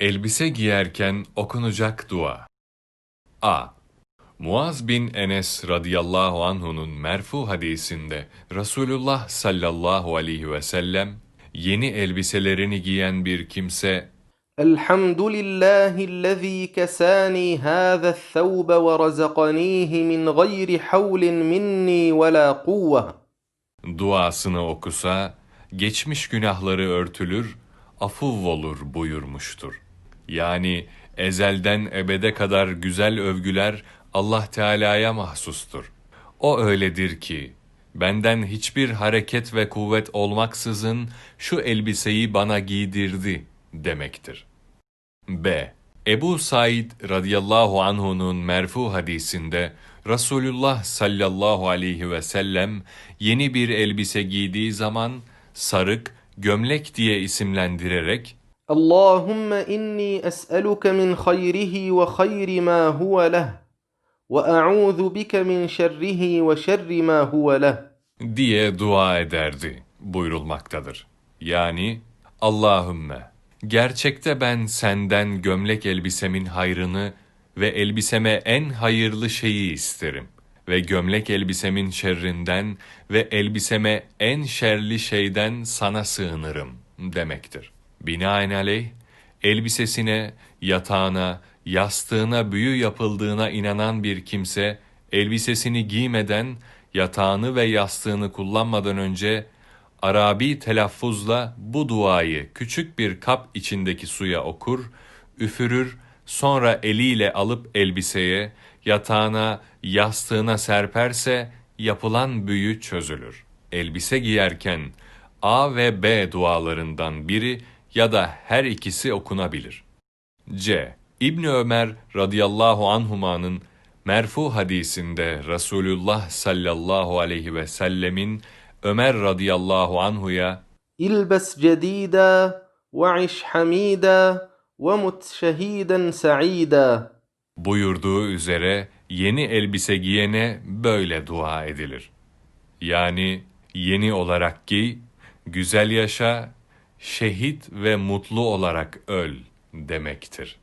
Elbise giyerken okunacak dua. A. Muaz bin Enes radıyallahu anhu'nun merfu hadisinde Resulullah sallallahu aleyhi ve sellem yeni elbiselerini giyen bir kimse Elhamdülillahillezî kesâni hâzel thawbe ve razakanihi min gayri havlin minni ve la kuvve duasını okusa geçmiş günahları örtülür, afuv olur buyurmuştur. Yani ezelden ebede kadar güzel övgüler Allah Teala'ya mahsustur. O öyledir ki benden hiçbir hareket ve kuvvet olmaksızın şu elbiseyi bana giydirdi demektir. B. Ebu Said radıyallahu anhu'nun merfu hadisinde Resulullah sallallahu aleyhi ve sellem yeni bir elbise giydiği zaman sarık, gömlek diye isimlendirerek Allahümme inni es'eluke min hayrihi ve hayri ma huve leh ve a'udhu bike min şerrihi ve şerri ma huve leh diye dua ederdi buyurulmaktadır. Yani Allahümme gerçekte ben senden gömlek elbisemin hayrını ve elbiseme en hayırlı şeyi isterim ve gömlek elbisemin şerrinden ve elbiseme en şerli şeyden sana sığınırım demektir. Binaenaleyh elbisesine, yatağına, yastığına büyü yapıldığına inanan bir kimse elbisesini giymeden yatağını ve yastığını kullanmadan önce Arabi telaffuzla bu duayı küçük bir kap içindeki suya okur, üfürür, sonra eliyle alıp elbiseye, yatağına, yastığına serperse yapılan büyü çözülür. Elbise giyerken A ve B dualarından biri ya da her ikisi okunabilir. C. İbn Ömer radıyallahu anhuma'nın merfu hadisinde Resulullah sallallahu aleyhi ve sellemin Ömer radıyallahu anhuya İlbes cedida ve iş hamida ve mut şehiden sa'ida buyurduğu üzere yeni elbise giyene böyle dua edilir. Yani yeni olarak giy, güzel yaşa şehit ve mutlu olarak öl demektir.